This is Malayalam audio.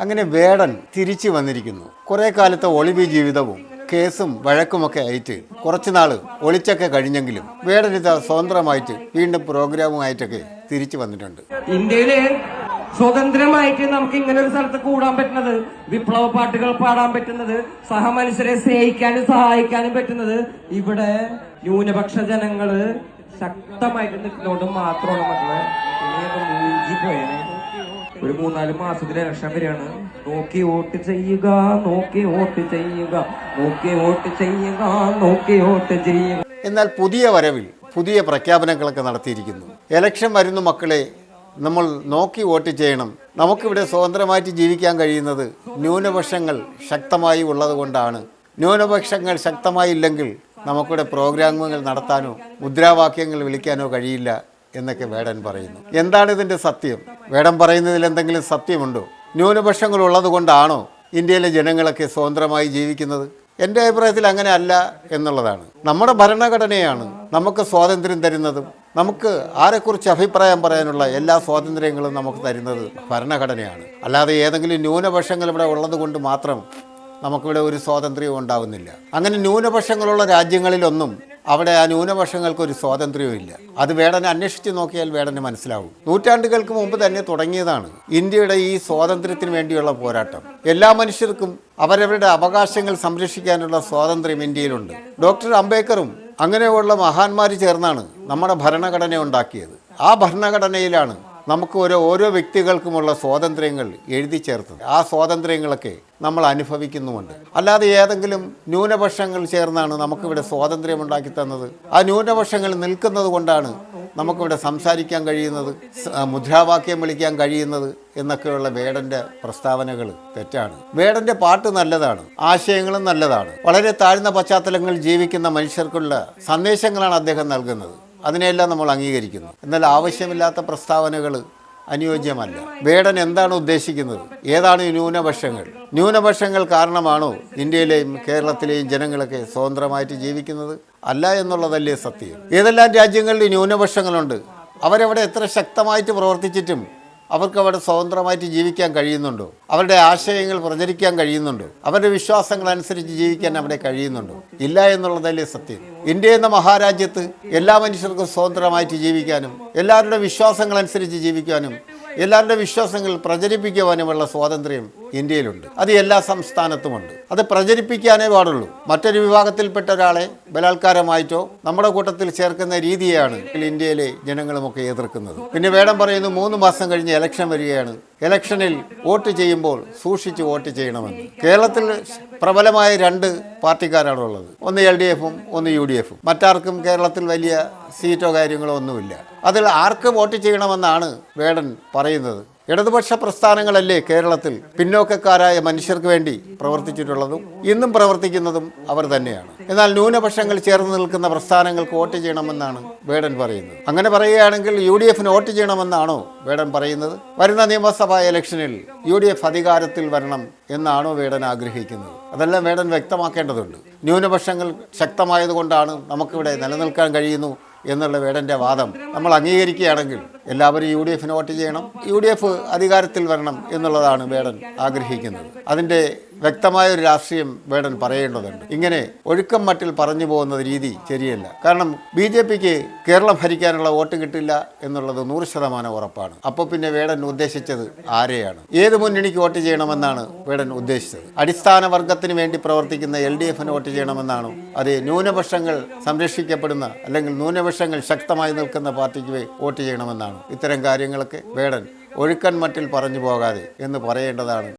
അങ്ങനെ വേടൻ തിരിച്ചു വന്നിരിക്കുന്നു. കുറെ കാലത്തെ ഒളിവി ജീവിതവും കേസും വഴക്കുമൊക്കെ ആയിട്ട് കുറച്ചുനാൾ ഒളിച്ചൊക്കെ കഴിഞ്ഞെങ്കിലും വേടൻ ഇത് സ്വതന്ത്രമായിട്ട് വീണ്ടും പ്രോഗ്രാമുമായിട്ടൊക്കെ തിരിച്ചു വന്നിട്ടുണ്ട്. ഇന്ത്യയിൽ സ്വതന്ത്രമായിട്ട് നമുക്ക് ഇങ്ങനെ ഒരു സ്ഥലത്ത് കൂടാൻ പറ്റുന്നത് വിപ്ലവ പാട്ടുകൾ പാടാൻ പറ്റുന്നത് സഹമനുഷ്യരെ സ്നേഹിക്കാനും സഹായിക്കാനും പറ്റുന്നത് ഇവിടെ ന്യൂനപക്ഷ ജനങ്ങൾ ശക്തമായിട്ട് നിൽക്കുന്നതുകൊണ്ട് മാത്രമാണ് മക്കളെ മൂഞ്ചിപ്പോയേനെ ഒരു മൂന്നാൽ മാസത്തിൽ ഇലക്ഷൻ വരികയാണ് നോക്കി വോട്ട് ചെയ്യുക നോക്കി വോട്ട് ചെയ്യുക നോക്കി വോട്ട് ചെയ്യുക നോക്കി വോട്ട് ചെയ്യുക. എന്നാൽ പുതിയ വരവിൽ പുതിയ പ്രഖ്യാപനങ്ങളൊക്കെ നടത്തിയിരിക്കുന്നു. എലക്ഷൻ വരുന്ന മക്കളെ നമ്മൾ നോക്കി വോട്ട് ചെയ്യണം. നമുക്കിവിടെ സ്വതന്ത്രമായിട്ട് ജീവിക്കാൻ കഴിയുന്നത് ന്യൂനപക്ഷങ്ങൾ ശക്തമായി ഉള്ളതുകൊണ്ടാണ്. ന്യൂനപക്ഷങ്ങൾ ശക്തമായില്ലെങ്കിൽ നമുക്കിവിടെ പ്രോഗ്രാമുകൾ നടത്താനോ മുദ്രാവാക്യങ്ങൾ വിളിക്കാനോ കഴിയില്ല എന്നൊക്കെ വേടൻ പറയുന്നു. എന്താണ് ഇതിന്റെ സത്യം? വേടൻ പറയുന്നതിൽ എന്തെങ്കിലും സത്യമുണ്ടോ? ന്യൂനപക്ഷങ്ങൾ ഉള്ളത് കൊണ്ടാണോ ഇന്ത്യയിലെ ജനങ്ങളൊക്കെ സ്വതന്ത്രമായി ജീവിക്കുന്നത്? എന്റെ അഭിപ്രായത്തിൽ അങ്ങനെ അല്ല എന്നുള്ളതാണ്. നമ്മുടെ ഭരണഘടനയാണ് നമുക്ക് സ്വാതന്ത്ര്യം തരുന്നതും നമുക്ക് ആരെക്കുറിച്ച് അഭിപ്രായം പറയാനുള്ള എല്ലാ സ്വാതന്ത്ര്യങ്ങളും നമുക്ക് തരുന്നത് ഭരണഘടനയാണ്. അല്ലാതെ ഏതെങ്കിലും ന്യൂനപക്ഷങ്ങൾ ഇവിടെ ഉള്ളത് കൊണ്ട് മാത്രം നമുക്കിവിടെ ഒരു സ്വാതന്ത്ര്യവും ഉണ്ടാകുന്നില്ല അങ്ങനെ ന്യൂനപക്ഷങ്ങളുള്ള രാജ്യങ്ങളിലൊന്നും അവിടെ ആ ന്യൂനപക്ഷങ്ങൾക്ക് ഒരു സ്വാതന്ത്ര്യവും ഇല്ല. അത് വേടനെ അന്വേഷിച്ച് നോക്കിയാൽ വേടന് മനസ്സിലാവും. നൂറ്റാണ്ടുകൾക്ക് മുമ്പ് തന്നെ തുടങ്ങിയതാണ് ഇന്ത്യയുടെ ഈ സ്വാതന്ത്ര്യത്തിന് വേണ്ടിയുള്ള പോരാട്ടം. എല്ലാ മനുഷ്യർക്കും അവരവരുടെ അവകാശങ്ങൾ സംരക്ഷിക്കാനുള്ള സ്വാതന്ത്ര്യം ഇന്ത്യയിലുണ്ട്. ഡോക്ടർ അംബേദ്കറും അങ്ങനെയുള്ള മഹാന്മാർ ചേർന്നാണ് നമ്മുടെ ഭരണഘടന ഉണ്ടാക്കിയത്. ആ ഭരണഘടനയിലാണ് നമുക്ക് ഓരോ ഓരോ വ്യക്തികൾക്കുമുള്ള സ്വാതന്ത്ര്യങ്ങൾ എഴുതി ചേർത്തത്. ആ സ്വാതന്ത്ര്യങ്ങളൊക്കെ നമ്മൾ അനുഭവിക്കുന്നുമുണ്ട്. അല്ലാതെ ഏതെങ്കിലും ന്യൂനപക്ഷങ്ങൾ ചേർന്നാണ് നമുക്കിവിടെ സ്വാതന്ത്ര്യം ഉണ്ടാക്കി തന്നത്. ആ ന്യൂനപക്ഷങ്ങൾ നിൽക്കുന്നത് കൊണ്ടാണ് നമുക്കിവിടെ സംസാരിക്കാൻ കഴിയുന്നത് മുദ്രാവാക്യം വിളിക്കാൻ കഴിയുന്നത് എന്നൊക്കെയുള്ള വേടന്റെ പ്രസ്താവനകൾ തെറ്റാണ്. വേടന്റെ പാട്ട് നല്ലതാണ് ആശയങ്ങളും നല്ലതാണ്. വളരെ താഴ്ന്ന പശ്ചാത്തലങ്ങളിൽ ജീവിക്കുന്ന മനുഷ്യർക്കുള്ള സന്ദേശങ്ങളാണ് അദ്ദേഹം നൽകുന്നത്. അതിനെല്ലാം നമ്മൾ അംഗീകരിക്കുന്നു. എന്നാൽ ആവശ്യമില്ലാത്ത പ്രസ്താവനകൾ അനുയോജ്യമല്ല. വേടൻ എന്താണ് ഉദ്ദേശിക്കുന്നത്? ഏതാണ് ന്യൂനപക്ഷങ്ങൾ? ന്യൂനപക്ഷങ്ങൾ കാരണമാണോ ഇന്ത്യയിലെയും കേരളത്തിലെയും ജനങ്ങളൊക്കെ സ്വതന്ത്രമായിട്ട് ജീവിക്കുന്നത്? അല്ല എന്നുള്ളതല്ലേ സത്യം. ഏതെല്ലാം രാജ്യങ്ങളിൽ ന്യൂനപക്ഷങ്ങളുണ്ട്? അവരവിടെ എത്ര ശക്തമായിട്ട് പ്രവർത്തിച്ചിട്ടും അവർക്ക് അവിടെ സ്വതന്ത്രമായിട്ട് ജീവിക്കാൻ കഴിയുന്നുണ്ടോ. അവരുടെ ആശയങ്ങൾ പ്രചരിക്കാൻ കഴിയുന്നുണ്ടോ. അവരുടെ വിശ്വാസങ്ങൾ അനുസരിച്ച് ജീവിക്കാൻ അവിടെ കഴിയുന്നുണ്ടോ. ഇല്ല എന്നുള്ളതല്ലേ സത്യം. ഇന്ത്യ എന്ന മഹാരാജ്യത്ത് എല്ലാ മനുഷ്യർക്കും സ്വതന്ത്രമായിട്ട് ജീവിക്കാനും എല്ലാവരുടെ വിശ്വാസങ്ങൾ അനുസരിച്ച് ജീവിക്കാനും എല്ലാവരുടെ വിശ്വാസങ്ങൾ പ്രചരിപ്പിക്കുവാനുമുള്ള സ്വാതന്ത്ര്യം ഇന്ത്യയിലുണ്ട്. അത് എല്ലാ സംസ്ഥാനത്തുമുണ്ട്. അത് പ്രചരിപ്പിക്കാനേ പാടുള്ളൂ. മറ്റൊരു വിഭാഗത്തിൽപ്പെട്ട ഒരാളെ ബലാത്കാരമായിട്ടോ നമ്മുടെ കൂട്ടത്തിൽ ചേർക്കുന്ന രീതിയാണ് ഇന്ത്യയിലെ ജനങ്ങളുമൊക്കെ എതിർക്കുന്നത്. പിന്നെ വേടം പറയുന്നു മൂന്ന് മാസം കഴിഞ്ഞ് ഇലക്ഷൻ വരികയാണ്. ഇലക്ഷനിൽ വോട്ട് ചെയ്യുമ്പോൾ സൂക്ഷിച്ച് വോട്ട് ചെയ്യണമെന്ന്. കേരളത്തിൽ പ്രബലമായ രണ്ട് പാർട്ടിക്കാരാണ് ഉള്ളത് ഒന്ന് എൽ ഡി എഫും ഒന്ന് യു ഡി എഫും. മറ്റാർക്കും കേരളത്തിൽ വലിയ സീറ്റോ കാര്യങ്ങളോ ഒന്നുമില്ല. അതിൽ ആർക്ക് വോട്ട് ചെയ്യണമെന്നാണ് വേടൻ പറയുന്നത്. ഇടതുപക്ഷ പ്രസ്ഥാനങ്ങളല്ലേ കേരളത്തിൽ പിന്നോക്കക്കാരായ മനുഷ്യർക്ക് വേണ്ടി പ്രവർത്തിച്ചിട്ടുള്ളതും ഇന്നും പ്രവർത്തിക്കുന്നതും അവർ തന്നെയാണ്. എന്നാൽ ന്യൂനപക്ഷങ്ങൾ ചേർന്ന് നിൽക്കുന്ന പ്രസ്ഥാനങ്ങൾക്ക് വോട്ട് ചെയ്യണമെന്നാണ് വേടൻ പറയുന്നത്. അങ്ങനെ പറയുകയാണെങ്കിൽ യു ഡി എഫിന് വോട്ട് ചെയ്യണമെന്നാണോ വേടൻ പറയുന്നത്? വരുന്ന നിയമസഭാ ഇലക്ഷനിൽ യു ഡി എഫ് അധികാരത്തിൽ വരണം എന്നാണോ വേടൻ ആഗ്രഹിക്കുന്നത്? അതെല്ലാം വേടൻ വ്യക്തമാക്കേണ്ടതുണ്ട്. ന്യൂനപക്ഷങ്ങൾ ശക്തമായതുകൊണ്ടാണ് നമുക്കിവിടെ നിലനിൽക്കാൻ കഴിയുന്നു. എന്നുള്ള വേടന്റെ വാദം നമ്മൾ അംഗീകരിക്കുകയാണെങ്കിൽ എല്ലാവരും യു ഡി എഫിന് വോട്ട് ചെയ്യണം. യു ഡി എഫ് അധികാരത്തിൽ വരണം എന്നുള്ളതാണ് വേടൻ ആഗ്രഹിക്കുന്നത്. അതിന്റെ വ്യക്തമായ ഒരു രാഷ്ട്രീയം വേടൻ പറയേണ്ടതുണ്ട്. ഇങ്ങനെ ഒഴുക്കം മട്ടിൽ പറഞ്ഞു പോകുന്ന രീതി ശരിയല്ല. കാരണം ബി ജെ പിക്ക് കേരളം ഭരിക്കാനുള്ള വോട്ട് കിട്ടില്ല എന്നുള്ളത് നൂറ് ശതമാനം ഉറപ്പാണ്. അപ്പോൾ പിന്നെ വേടൻ ഉദ്ദേശിച്ചത് ആരെയാണ്? ഏത് മുന്നണിക്ക് വോട്ട് ചെയ്യണമെന്നാണ് വേടൻ ഉദ്ദേശിച്ചത്? അടിസ്ഥാന വർഗത്തിന് വേണ്ടി പ്രവർത്തിക്കുന്ന എൽ ഡി എഫിന് വോട്ട് ചെയ്യണമെന്നാണോ? അത് ന്യൂനപക്ഷങ്ങൾ സംരക്ഷിക്കപ്പെടുന്ന അല്ലെങ്കിൽ ന്യൂനപക്ഷങ്ങൾ ശക്തമായി നിൽക്കുന്ന പാർട്ടിക്ക് വോട്ട് ചെയ്യണമെന്നാണ്? ഇത്തരം കാര്യങ്ങളൊക്കെ വേടൻ ഒഴുക്കൻ മട്ടിൽ പറഞ്ഞു പോകാതെ എന്ന് പറയേണ്ടതാണ്.